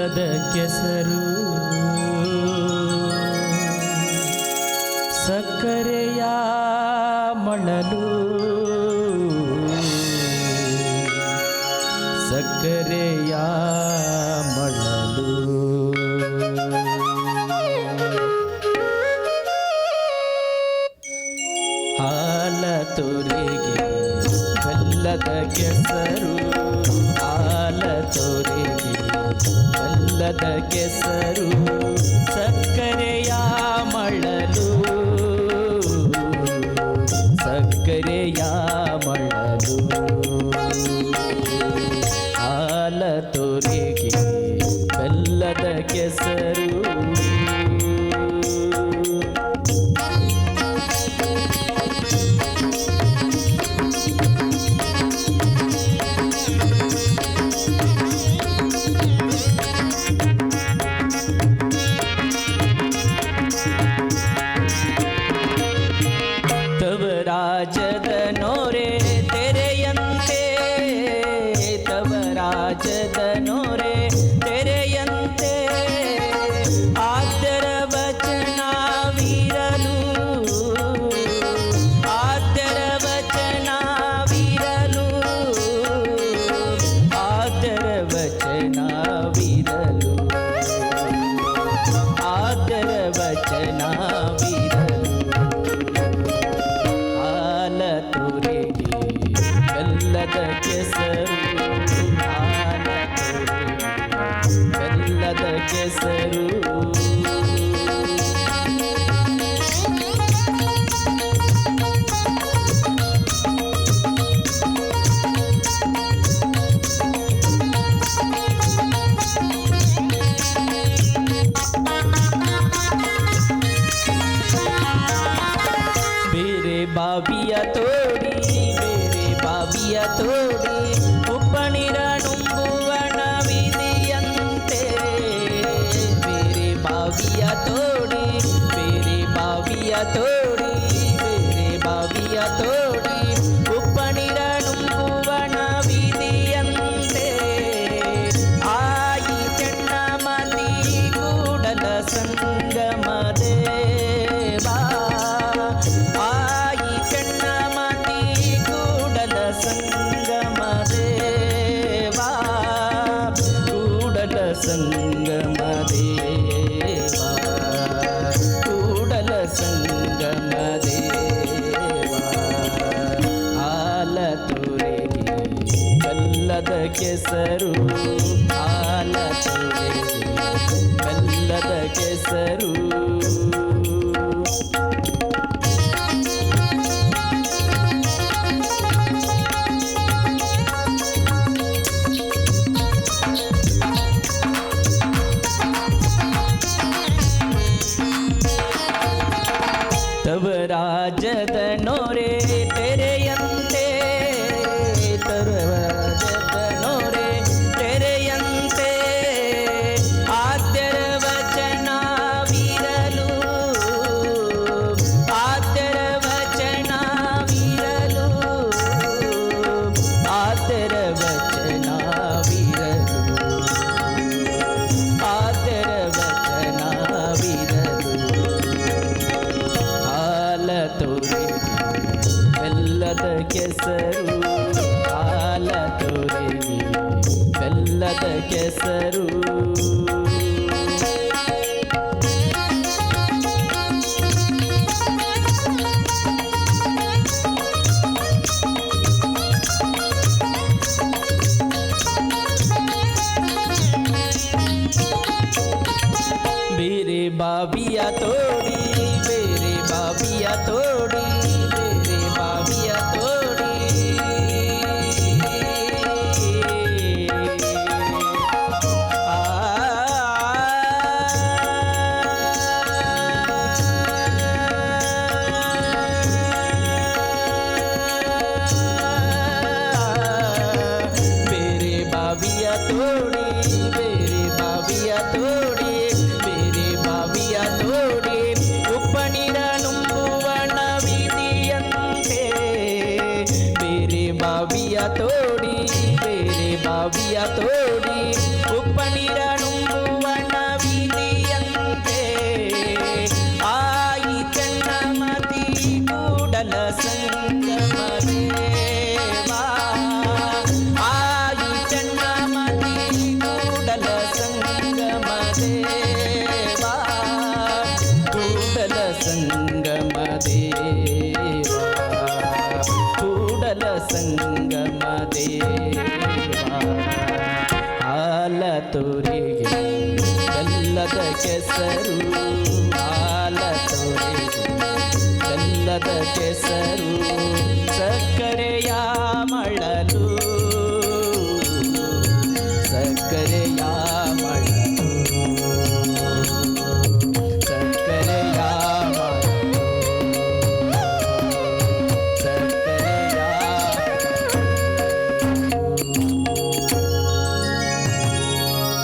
ದುಃಖದ ಕೆಸರು. ಸಕ್ಕರೆಯ ಮಣಲು. ಸಕ್ಕರೆಯ ಮಣಲು. ಹಾಲ ತುರಿಗೆ ಬೆಲ್ಲದ ಕೆಸರು. ಅಲ್ಲದ ಕೆಸರು ಸಕ್ಕರೆಯ ಮಳಲು. ಸಕ್ಕರೆಯ ಮಳಲು. ಕೇಸರು ಹಾಲ ತೋರಿಸಿ ಬೆಲ್ಲದ ಕೇಸರು ತವರಾಜದ ನೋರೆ ತೆರೆಯಂತ ಹಾಲ ತೋರಿವಿ ಬೆಲ್ಲದ ಕೆಸರು ಬೇರೆ ಬಾಬಿಯ ತೋಡಿ ಬೇರೆ ಬಾಬಿಯ ತೋಡಿ बाबिया तोड़ी मेरे बाबिया तोड़ी ಆಲ ತೋರಿಗೆ ಬೆಲ್ಲದ ಕೆಸರು ಹಾಲ ತೋರಿಗೆ ಕೆಸರು.